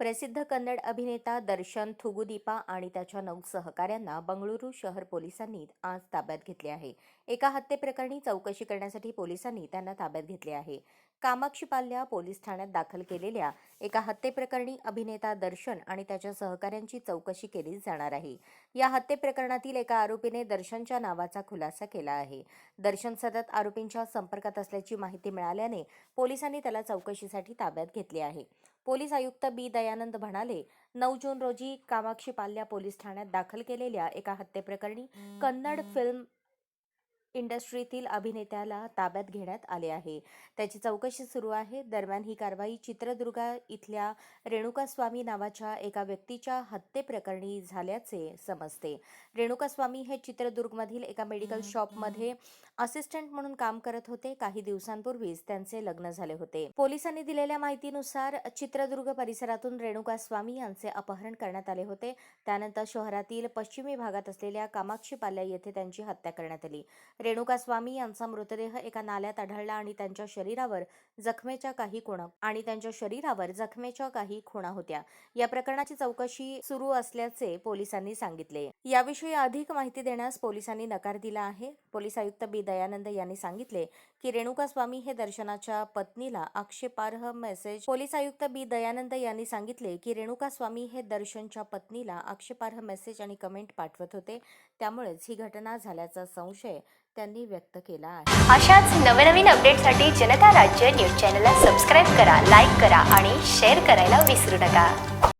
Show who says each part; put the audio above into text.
Speaker 1: प्रसिद्ध कन्नड अभिनेता दर्शन थुगुदीपा आणि त्याच्या नऊ सहकाऱ्यांना बंगळुरू शहर पोलिसांनी आज ताब्यात घेतले आहे. एका हत्येप्रकरणी चौकशी करण्यासाठी पोलिसांनी त्यांना ताब्यात घेतले आहे. कामाक्षीपाल्या पोलीस ठाण्यात दाखल केलेल्या एका हत्येप्रकरणी अभिनेता दर्शन आणि त्याच्या सहकाऱ्यांची चौकशी केली जाणार आहे. या हत्येप्रकरणातील एका आरोपीने दर्शनच्या नावाचा खुलासा केला आहे. दर्शन सतत आरोपींच्या संपर्कात असल्याची माहिती मिळाल्याने पोलिसांनी त्याला चौकशीसाठी ताब्यात घेतले आहे. पोलीस आयुक्त बी. दयानंद म्हणाले नऊ जून रोजी कामाक्षी पाल्या पोलीस ठाण्यात दाखल केलेल्या एका हत्येप्रकरणी कन्नड फिल्म इंडस्ट्रीतील अभिनेत्याला ताब्यात घेण्यात आले आहे. त्याची चौकशी सुरू आहे. दरम्यान ही कारवाई चित्रदुर्गा इथल्या रेणुका स्वामी नावाच्या एका व्यक्तीच्या हत्येप्रकरणी झाल्याचे समजते. रेणुका स्वामी हे चित्रदुर्गमधील एका मेडिकल शॉपमध्ये असिस्टंट म्हणून काम करत होते. काही दिवसांपूर्वीच त्यांचे लग्न झाले होते. पोलिसांनी दिलेल्या माहितीनुसार चित्रदुर्ग परिसरातून रेणुका स्वामी यांचे अपहरण करण्यात आले होते. त्यानंतर शहरातील पश्चिमी भागात असलेल्या कामाक्षीपाल्या येथे त्यांची हत्या करण्यात आली. रेणुका स्वामी यांचा मृतदेह एका नाल्यात आढळला आणि त्यांच्या शरीरावर जखमेच्या काही खुणा आणि त्यांच्या शरीरावर जखमेच्या काही खुणा होत्या. या प्रकरणाची चौकशी सुरू असल्याचे पोलिसांनी सांगितले. याविषयी अधिक माहिती देण्यास पोलिसांनी नकार दिला आहे. पोलीस आयुक्त बी. दयानंद यांनी सांगितले की रेणुका स्वामी हे दर्शनाच्या पत्नीला आक्षेपार्ह मेसेज पोलीस आयुक्त बी. दयानंद यांनी सांगितले की रेणुका स्वामी हे दर्शनच्या पत्नीला आक्षेपार्ह मेसेज आणि कमेंट पाठवत होते. त्यामुळेच ही घटना झाल्याचा संशय त्यांनी व्यक्त केला आहे.
Speaker 2: अशाच नवनवीन अपडेटसाठी जनता राज्य न्यूज चॅनलला सबस्क्राईब करा लाईक करा आणि शेअर करायला विसरू नका.